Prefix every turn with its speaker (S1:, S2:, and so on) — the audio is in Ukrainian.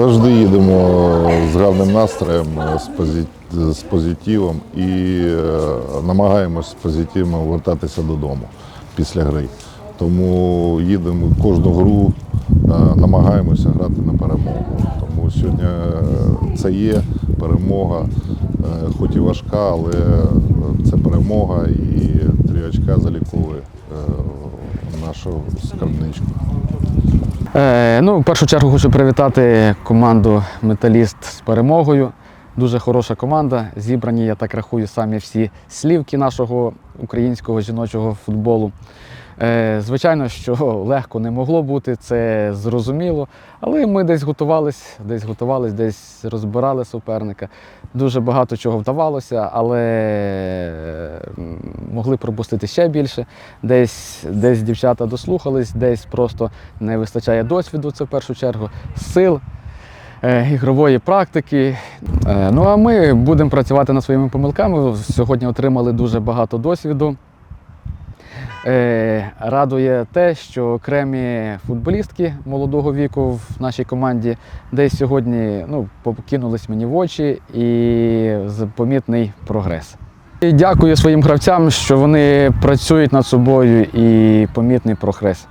S1: Завжди їдемо з гарним настроєм, з, позитивом і е, намагаємось з позитивом вертатися додому після гри. Тому їдемо кожну гру, е, намагаємося грати на перемогу. Тому сьогодні е, це є перемога, хоч і важка, але це перемога і три очка заліковує нашу скарбничку.
S2: Е, ну, в першу чергу хочу привітати команду Металіст з перемогою. Дуже хороша команда. Зібрані, я так рахую, самі всі слівки нашого українського жіночого футболу. Е, звичайно, що легко не могло бути, це зрозуміло. Але ми десь готувались, десь готувались, десь розбирали суперника. Дуже багато чого вдавалося, але могли пропустити ще більше. Десь, десь дівчата дослухались, десь просто не вистачає досвіду, це в першу чергу, сил, е, ігрової практики. Е, Ну а ми будемо працювати над своїми помилками. Сьогодні отримали дуже багато досвіду. Е, Радує те, що окремі футболістки молодого віку в нашій команді десь сьогодні ну, покинулись мені в очі і помітний прогрес. І дякую своїм гравцям, що вони працюють над собою і помітний прогрес.